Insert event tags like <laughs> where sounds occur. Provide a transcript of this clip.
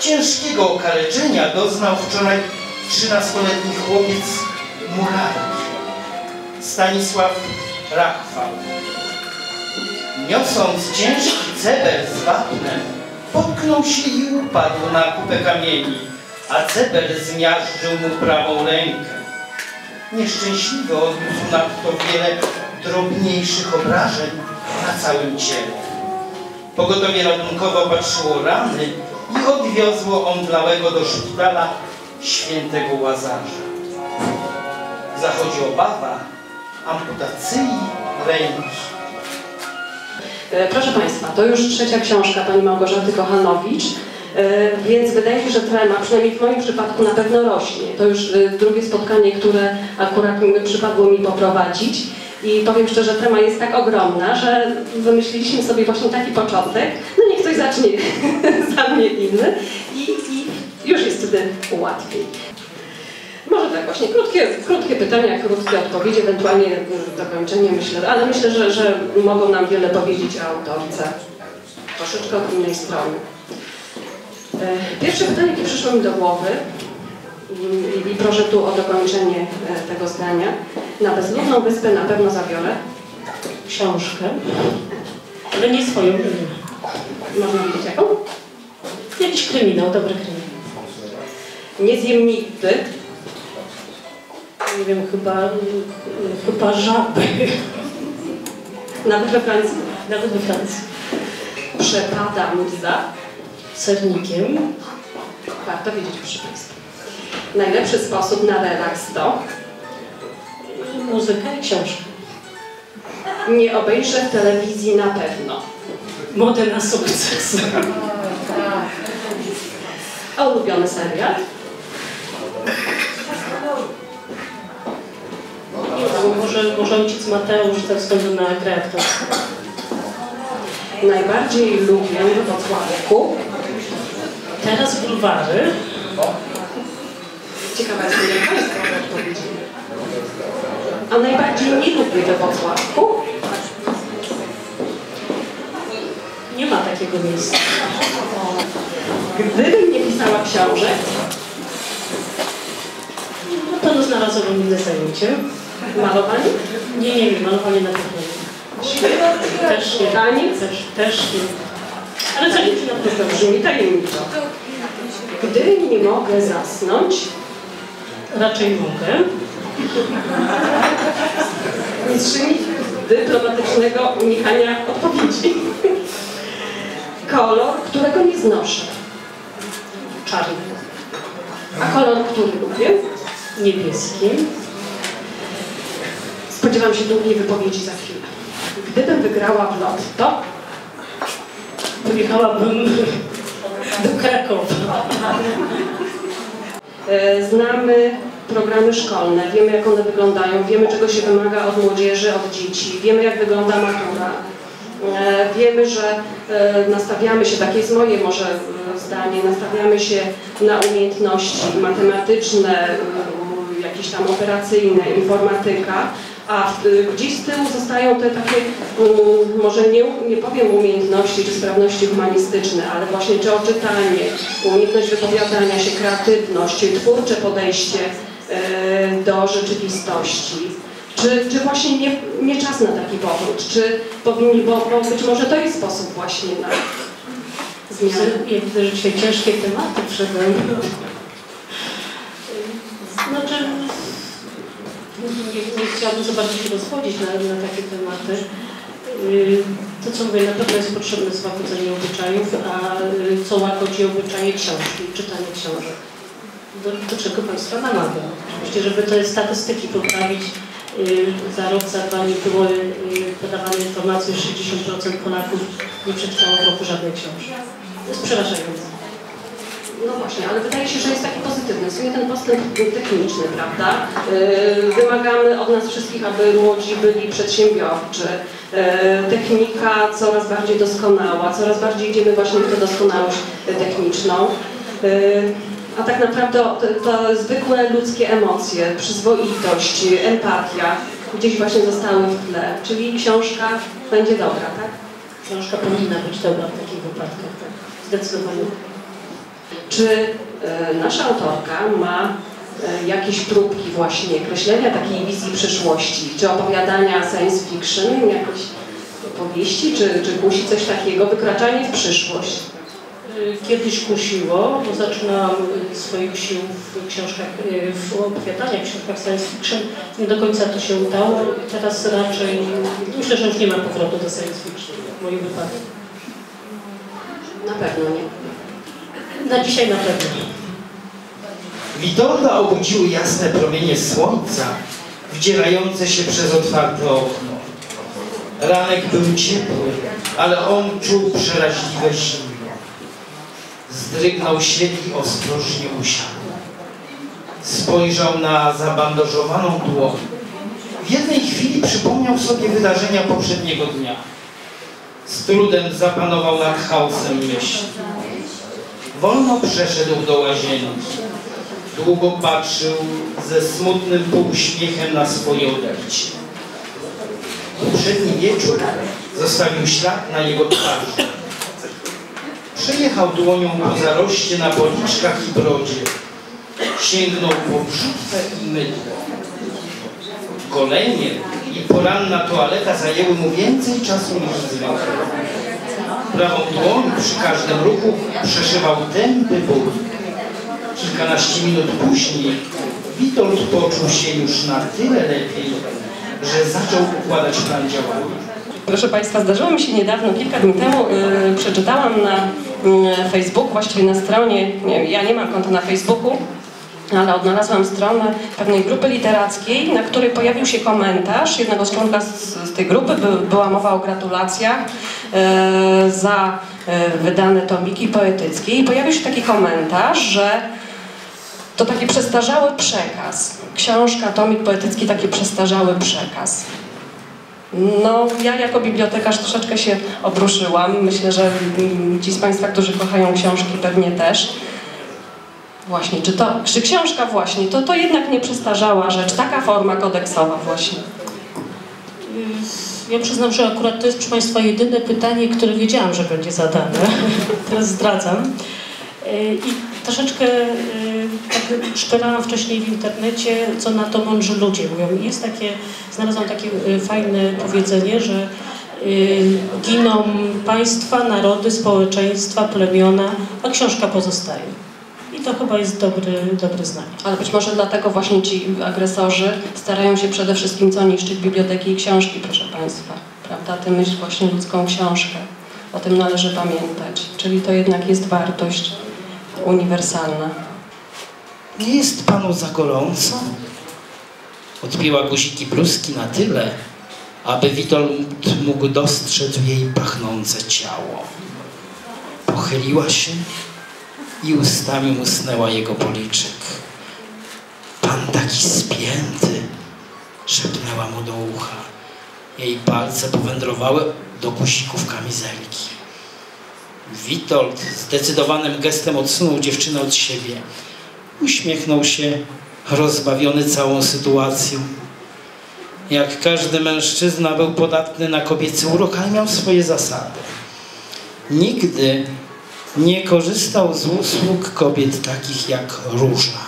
Ciężkiego okaleczenia doznał wczoraj 13-letni chłopiec murarki Stanisław Rachwał. Niosąc ciężki ceber z wapnem, potknął się i upadł na kupę kamieni, a ceber zmiażdżył mu prawą rękę. Nieszczęśliwy odniósł nadto wiele drobniejszych obrażeń na całym ciele. Pogotowie ratunkowe opatrzyło rany i odwiozło omdlałego do szpitala świętego Łazarza. Zachodzi obawa amputacji ręki. E, Proszę Państwa, to już trzecia książka Pani Małgorzaty Kochanowicz, e, więc wydaje się, że trema, przynajmniej w moim przypadku, na pewno rośnie. To już e, drugie spotkanie, które akurat przypadło mi poprowadzić. I powiem szczerze, trema jest tak ogromna, że wymyśliliśmy sobie właśnie taki początek. No niech ktoś zacznie <laughs> za mnie inny i, i już jest wtedy łatwiej. Może tak właśnie, krótkie, krótkie pytania, krótkie odpowiedzi, ewentualnie mm, dokończenie myślę, ale myślę, że, że mogą nam wiele powiedzieć o autorce. Troszeczkę od innej strony. E, Pierwsze pytanie, jakie przyszło mi do głowy i, i proszę tu o dokończenie e, tego zdania. Na bezludną wyspę na pewno zabiorę. książkę, ale nie swoją. inną. Można wiedzieć jaką? Jakiś kryminał, dobry kryminał. Nie zjem nigdy. Nie wiem, chyba, chyba żaby. Nawet we Francji. Nawet we Francji. Przepada muza. Sernikiem. Warto wiedzieć, proszę Państwa. Najlepszy sposób na relaks to Muzyka i książka. nie obejrzę w telewizji na pewno. Modę na sukces. A ulubiony serial? Wiem, może, może ojciec Mateusz ze względu na aktorską. Najbardziej lubię we Wrocławku. Teraz bulwary. Ciekawa jest, odpowiedzieli. A najbardziej nie lubię we Wrocławku. Nie ma takiego miejsca. Gdybym nie pisała książek, No to znalazłabym inne zajęcie. malowanie, Nie, nie wiem, malowanie na pewno nie. Też nie. taniec, Też, też nie. Ale zajęcie na pewno brzmi tajemniczo. Gdy nie mogę zasnąć, raczej mogę. Mistrzyni dyplomatycznego unikania odpowiedzi. Kolor, którego nie znoszę. Czarny. A kolor, który lubię? Niebieski. Spodziewam się długiej wypowiedzi za chwilę. Gdybym wygrała w lotto, Pojechałabym do Krakowa. e, znamy programy szkolne, wiemy jak one wyglądają, wiemy czego się wymaga od młodzieży, od dzieci, wiemy jak wygląda matura. E, Wiemy, że e, nastawiamy się, takie jest moje może e, zdanie, nastawiamy się na umiejętności matematyczne, jakieś tam operacyjne, informatyka, a gdzieś z tyłu zostają te takie, mm, może nie, nie powiem umiejętności czy sprawności humanistyczne, ale właśnie czy odczytanie, umiejętność wypowiadania się, kreatywność, twórcze podejście do rzeczywistości. Czy, czy właśnie nie, nie czas na taki powrót? Czy powinni, bo, bo być może to jest sposób właśnie na zmianę. Jak gdyby dzisiaj ciężkie tematy przede. Znaczy, nie, nie chciałabym za bardzo się rozchodzić na, na takie tematy. Yy, To co mówię, na pewno jest potrzebne złagodzenie obyczajów, a yy, co łagodzi obyczaje książki, czytanie książek. Do, do czego Państwa namawiam. Oczywiście, żeby te statystyki poprawić, yy, za rok, za dwa nie było yy, podawane informacje, że 60% Polaków nie przeczytało w roku żadnej książki. To jest przerażające. No właśnie, ale wydaje się, że jest taki pozytywny. W ten postęp techniczny, prawda? Yy, wymagamy od nas wszystkich, aby młodzi byli przedsiębiorczy. Yy, technika coraz bardziej doskonała, coraz bardziej idziemy właśnie w tę doskonałość techniczną. A tak naprawdę to, to zwykłe ludzkie emocje, przyzwoitość, empatia gdzieś właśnie zostały w tle. Czyli książka będzie dobra, tak? Książka powinna być dobra w takich wypadkach, tak. Zdecydowanie. Czy e, nasza autorka ma e, jakieś próbki właśnie kreślenia takiej wizji przyszłości, czy opowiadania science fiction, jakieś powieści, czy, czy kusi coś takiego, wykraczanie w przyszłość? Y, Kiedyś kusiło, bo zaczynałam swoich sił w książkach, y, w opowiadaniach, w książkach science fiction. Nie do końca to się udało. Teraz raczej myślę, że już nie ma powrotu do science fiction w moim wypadku. Na pewno nie. Na dzisiaj na pewno. Witolda obudziły jasne promienie słońca, wdzierające się przez otwarte okno. Ranek był ciepły, ale on czuł przeraźliwe zimno. Zdrygnął się i ostrożnie usiadł. Spojrzał na zabandażowaną dłoń. W jednej chwili przypomniał sobie wydarzenia poprzedniego dnia. Z trudem zapanował nad chaosem myśli. Wolno przeszedł do łazienki. Długo patrzył ze smutnym półuśmiechem na swoje odejście. Poprzedni wieczór zostawił ślad na jego twarzy. Przejechał dłonią po zaroście na policzkach i brodzie. Sięgnął po brzytwę i mydło. Golenie i poranna toaleta zajęły mu więcej czasu niż zwykle. Prawą dłoń przy każdym ruchu przeszywał tępy ból. Kilkanaście minut później Witold poczuł się już na tyle lepiej, że zaczął układać plan działania. Proszę Państwa, zdarzyło mi się niedawno, kilka dni temu, yy, przeczytałam na yy, Facebooku, właściwie na stronie, nie, ja nie mam konta na Facebooku, ale odnalazłam stronę pewnej grupy literackiej, na której pojawił się komentarz jednego z członka z, z tej grupy, by, była mowa o gratulacjach yy, za yy, wydane tomiki poetyckie i pojawił się taki komentarz, że to taki przestarzały przekaz. Książka, tomik poetycki, taki przestarzały przekaz. No, ja jako bibliotekarz troszeczkę się obruszyłam. Myślę, że mm, ci z Państwa, którzy kochają książki, pewnie też. Właśnie, czy to, czy książka właśnie, to, to jednak nie przestarzała rzecz, taka forma kodeksowa właśnie. Ja przyznam, że akurat to jest, proszę Państwa, jedyne pytanie, które wiedziałam, że będzie zadane. <laughs> Teraz zdradzam. Y, I troszeczkę y, szperałam wcześniej w internecie, co na to mądrzy ludzie mówią. I Jest takie, znalazłam takie y, fajne powiedzenie, że y, giną państwa, narody, społeczeństwa, plemiona, a książka pozostaje. I to chyba jest dobry, dobry znak. Ale być może dlatego właśnie ci agresorzy starają się przede wszystkim co niszczyć biblioteki i książki, proszę Państwa. Prawda? Ty myśl właśnie ludzką książkę. O tym należy pamiętać. Czyli to jednak jest wartość uniwersalna. Nie jest panu za gorąco? Odbiła guziki bluzki na tyle, aby Witold mógł dostrzec jej pachnące ciało. Pochyliła się i ustami usnęła jego policzek. Pan taki spięty, szepnęła mu do ucha. Jej palce powędrowały do guzików kamizelki. Witold zdecydowanym gestem odsunął dziewczynę od siebie. Uśmiechnął się, rozbawiony całą sytuacją. Jak każdy mężczyzna był podatny na kobiecy urok, ale miał swoje zasady. Nigdy nie korzystał z usług kobiet takich jak Róża.